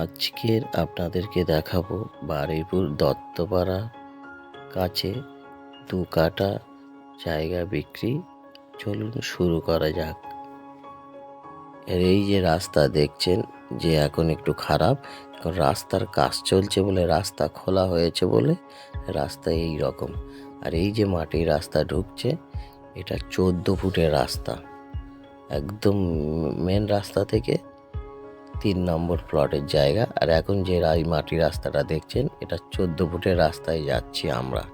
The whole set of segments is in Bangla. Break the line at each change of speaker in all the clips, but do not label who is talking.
আজকের আপনাদেরকে দেখাবো বারুইপুর দত্তপাড়া কাছে দু কাটা জায়গা বিক্রি। চলুন শুরু করা যাক। এর এই যে রাস্তা দেখছেন যে এখন একটু খারাপ রাস্তার কাজ চলছে বলে রাস্তা খোলা হয়েছে বলে রাস্তা এই রকম আর এই যে মাটির রাস্তা ঢুকছে, এটা চোদ্দ ফুটের রাস্তা। একদম মেন রাস্তা থেকে তিন নম্বর প্লটের জায়গা। আর এখন যে এই মাটির রাস্তাটা দেখছেন, এটা চোদ্দ ফুটের রাস্তায় যাচ্ছি আমরা।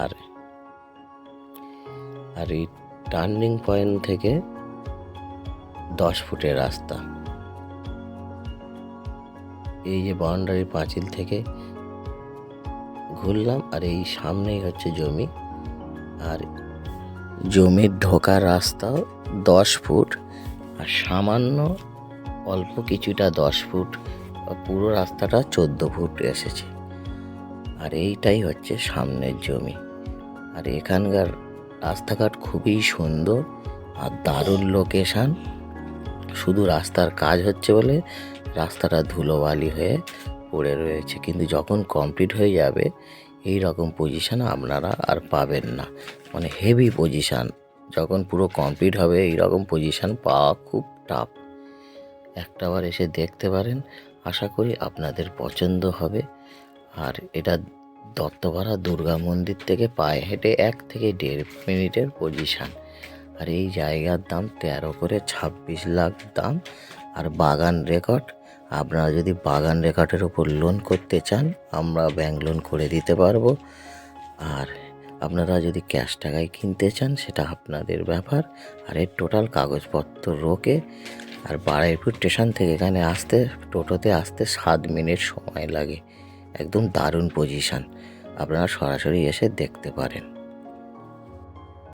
আর আর এই টার্নিং পয়েন্ট থেকে দশ ফুটের রাস্তা। এই যে বাউন্ডারি পাঁচিল থেকে ঘুরলাম, আর এই সামনেই হচ্ছে জমি। আর জমির ঢোকার রাস্তাও দশ ফুট, আর সামান্য অল্প কিছুটা দশ ফুট, পুরো রাস্তাটা চোদ্দ ফুট এসেছে। আর এইটাই হচ্ছে সামনের জমি। আর এখানকার রাস্তাঘাট খুবই সুন্দর আর দারুণ লোকেশান শুধু রাস্তার কাজ হচ্ছে বলে রাস্তাটা ধুলোবালি হয়ে পড়ে রয়েছে। কিন্তু যখন কমপ্লিট হয়ে যাবে এই রকম পজিশান আপনারা আর পাবেন না। মানে হেভি পজিশান যখন পুরো কমপ্লিট হবে এই রকম পজিশান পাওয়া খুব টাফ একটাবার এসে দেখতে পারেন। আশা করি আপনাদের পছন্দ হবে। আর এটা দত্তপাড়া দুর্গা মন্দির থেকে পায়ে হেঁটে এক থেকে দেড় মিনিটের পজিশান আর এই জায়গার দাম তেরো করে ছাব্বিশ লাখ দাম। আর বাগান রেকর্ড আপনারা যদি বাগান রেকর্ডের ওপর লোন করতে চান, আমরা ব্যাংক লোন করে দিতে পারব। আর আপনারা যদি ক্যাশ টাকায় কিনতে চান, সেটা আপনাদের ব্যাপার। আর এর টোটাল কাগজপত্র রোকে আর বারাইপুর স্টেশন থেকে এখানে আসতে, টোটোতে আসতে সাত মিনিট সময় লাগে। একদম দারুণ পজিশান আপনারা সরাসরি এসে দেখতে পারেন।